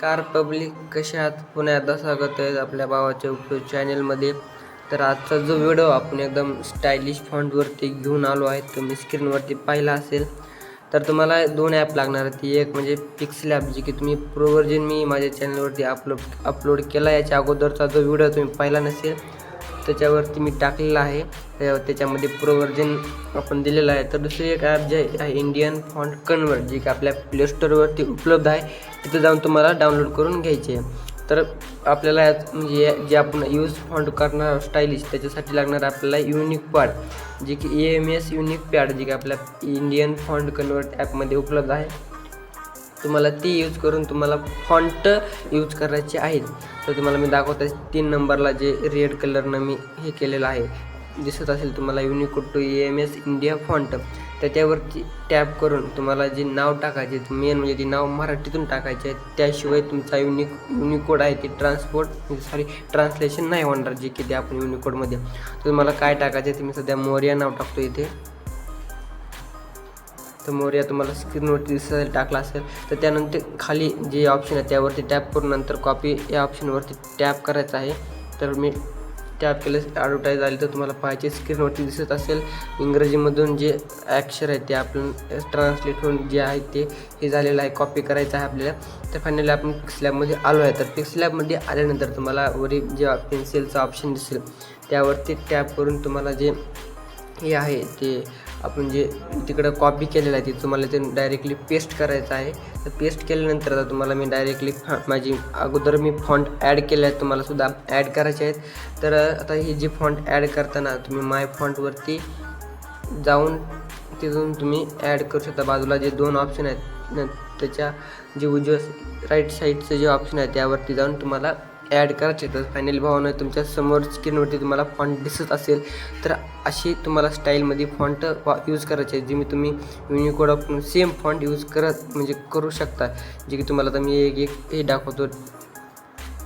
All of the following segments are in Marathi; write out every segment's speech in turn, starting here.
कार पब्लिक कशा आहात पुन्हा स्वागत आहे आपल्या भावाच्या यूट्यूब चॅनलमध्ये तर आजचा जो व्हिडिओ आपण एकदम स्टायलिश फॉन्टवरती घेऊन आलो आहे तुम्ही स्क्रीनवरती पाहिला असेल. तर तुम्हाला दोन ॲप लागणार आहेत. ती एक म्हणजे पिक्सल ॲप जी की तुम्ही प्रोवर्जन मी माझ्या चॅनलवरती अपलोड अपलोड केला याच्या अगोदरचा जो व्हिडिओ तुम्ही पाहिला नसेल त्याच्यावरती मी टाकलेला आहे. त्याच्यामध्ये प्रोवर्जन आपण दिलेलं आहे. तर दुसरी एक ॲप जे आहे इंडियन फॉन्ट कन्वर्ट जी की आपल्या प्ले स्टोअरवरती उपलब्ध आहे तिथं जाऊन तुम्हाला डाउनलोड करून घ्यायची आहे. तर आपल्याला यात म्हणजे जे आपण यूज फॉन्ट करणार स्टाईलिश त्याच्यासाठी लागणार आपल्याला युनिक पॅड जे की A M S unique pad जी की आपल्या इंडियन फॉन्ट कन्वर्ट ॲपमध्ये उपलब्ध आहे. तुम्हाला ती यूज करून तुम्हाला फॉन्ट यूज करायचे आहेत तर तुम्हाला मी दाखवत आहे तीन नंबरला जे रेड कलरनं मी हे केलेलं आहे. दिसत असेल तुम्हाला Unicode to M S India font तर त्यावरती टॅप करून तुम्हाला जे नाव टाकायचे मेन म्हणजे ते नाव मराठीतून टाकायचे आहे त्याशिवाय तुमचा युनिक युनिकोड आहे ते ट्रान्सपोर्ट सॉरी ट्रान्सलेशन नाही होणार जे की ते आपण युनिकोडमध्ये तर तुम्हाला काय टाकायचे ते मी सध्या मोर्या नाव टाकतो इथे. तर मोर्या तुम्हाला स्क्रीनवरती दिसायला टाकला असेल तर त्यानंतर खाली जे ऑप्शन आहे त्यावरती टॅप करून नंतर कॉपी या ऑप्शनवरती टॅप करायचं आहे. तर मी टॅप केलं ॲडव्हर्टाईज आली तर तुम्हाला पाहायचे स्क्रीनवरती दिसत असेल. इंग्रजीमधून जे अक्षर आहे ते आपण ट्रान्सलेट होऊन जे आहे ते हे झालेलं आहे. कॉपी करायचं आहे आपल्याला. तर फायनली आपण पिक्सलॅबमध्ये आलो आहे. तर पिक्सलॅबमध्ये आल्यानंतर तुम्हाला वरील जे पेन्सिलचा ऑप्शन दिसेल त्यावरती टॅप करून तुम्हाला जे हे आहे ते आपण जे तिकडं कॉपी केलेलं आहे ते तुम्हाला ते डायरेक्टली पेस्ट करायचं आहे. तर पेस्ट केल्यानंतर आता तुम्हाला मी डायरेक्टली माझी अगोदर मी फॉन्ट ॲड केले आहेत तुम्हाला सुद्धा ॲड करायचे आहेत. तर आता ही जी फॉन्ट ॲड करताना तुम्ही माय फॉन्टवरती जाऊन तिथून तुम्ही ॲड करू शकता. बाजूला जे दोन ऑप्शन आहेत न त्याच्या जे उजव्या राईट साईडचं जे ऑप्शन आहे त्यावरती जाऊन तुम्हाला ॲड करायचे तर फायनल भावानं तुमच्यासमोर स्क्रीनवरती तुम्हाला फॉन्ट दिसत असेल तर अशी तुम्हाला स्टाईलमध्ये फॉन्ट वा यूज करायचे जे मी तुम्ही युनिकोड वापरून सेम फॉन्ट यूज करत म्हणजे करू शकता. जे की तुम्हाला आता मी एक एक हे दाखवतो.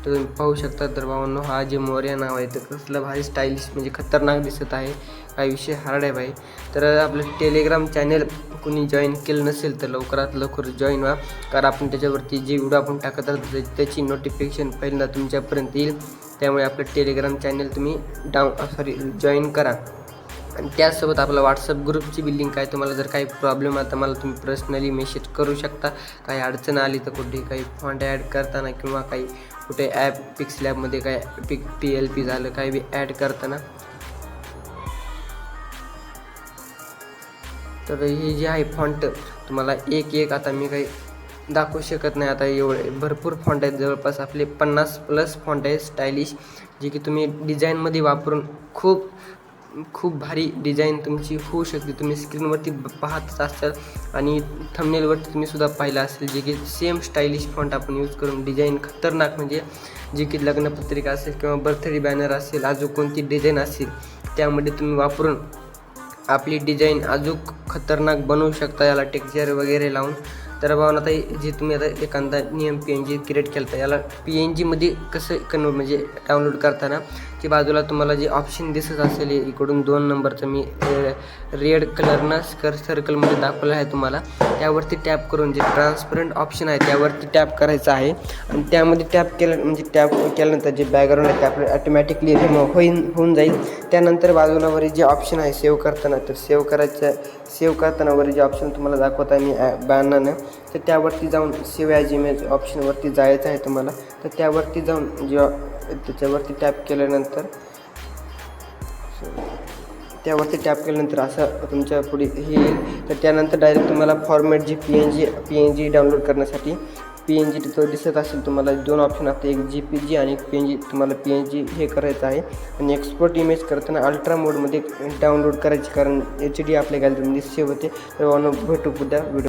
तर तुम्ही पाहू शकता तर भावांनो हा जे मोर्या नाव आहे तर कसलं भारी स्टाईलिश म्हणजे खतरनाक दिसत आहे. काही विषय हार्ड आहे भाई. तर आपलं टेलिग्राम चॅनेल कुणी जॉईन केलं नसेल तर लवकरात लवकर जॉईन व्हा. कारण आपण त्याच्यावरती जे व्हिडिओ आपण टाकत असतो त्याची नोटिफिकेशन पहिल्यांदा तुमच्यापर्यंत येईल. त्यामुळे आपलं टेलिग्राम चॅनेल तुम्ही डाऊन सॉरी जॉईन करा. आणि त्याचसोबत आपला व्हॉट्सअप ग्रुपची बी लिंक आहे. तुम्हाला जर काही प्रॉब्लेम आता मला तुम्ही पर्सनली मेसेज करू शकता. काही अडचण आली तर कुठे काही फॉन्ट ॲड करताना किंवा काही कुठे ॲप पिक्स लॅबमध्ये काय पिक पी एल पी झालं काही बी ॲड करताना. तर ही जी आहे फॉन्ट तुम्हाला एक एक आता मी काही दाखवू शकत नाही आता एवढे. भरपूर फॉन्ट आहेत. जवळपास आपले पन्नास प्लस फॉन्ट आहेत स्टायलिश जे की तुम्ही डिझाईनमध्ये वापरून खूप खूप भारी डिझाईन तुमची होऊ शकते. तुम्ही स्क्रीनवरती पाहतच असाल आणि थंबनेलवरती तुम्ही सुद्धा पाहिलं असेल जे की सेम स्टाईलिश फॉन्ट आपण यूज करून डिझाईन खतरनाक म्हणजे जे की लग्नपत्रिका असेल किंवा बर्थडे बॅनर असेल अजून कोणती डिझाईन असेल त्यामध्ये तुम्ही वापरून आपली डिझाईन अजून खतरनाक बनवू शकता. याला टेक्चर वगैरे लावून तर भावना आता जे तुम्ही आता एखादा नियम पी एन जी क्रिएट केलं याला पी एन जीमध्ये कसं कन्वर्ट म्हणजे डाउनलोड करताना की बाजूला तुम्हाला जे ऑप्शन दिसत असेल इकडून दोन नंबरचं मी रेड कलरनं स्कर सर्कलमध्ये दाखवलं आहे तुम्हाला. त्यावरती टॅप करून जे ट्रान्सपरंट ऑप्शन आहे त्यावरती टॅप करायचं आहे. आणि त्यामध्ये टॅप केलं म्हणजे टॅप केल्यानंतर जे बॅकग्राऊंड आहे ते आपलं ॲटोमॅटिकली रिमूव्ह होईन होऊन जाईल. त्यानंतर बाजूला वरील जे ऑप्शन आहे सेव्ह करताना तर सेव्ह करायचं सेव्ह करताना वरील जे ऑप्शन तुम्हाला दाखवत आहे मी बॅनानं तर त्यावरती जाऊन सेव्ह ॲज इमेज ऑप्शनवरती जायचं आहे तुम्हाला. तर त्यावरती जाऊन जेव्हा त्याच्यावरती टॅप केल्यानंतर त्यावरती टॅप केल्यानंतर असं तुमच्यापुढे हे येईल. तर त्यानंतर डायरेक्ट तुम्हाला format G P N G P N G download करण्यासाठी पी एन जी तिथं दिसत असेल तुम्हाला दोन ऑप्शन असते एक जी पी जी आणि एक पी एन जी तुम्हाला पी एन जी हे करायचं आहे. आणि एक्सपोर्ट इमेज करताना अल्ट्रा मोडमध्ये डाउनलोड करायची कारण एच डी आपल्या गॅलरीमध्ये सेव्ह होते. तर भेटू उद्या व्हिडिओ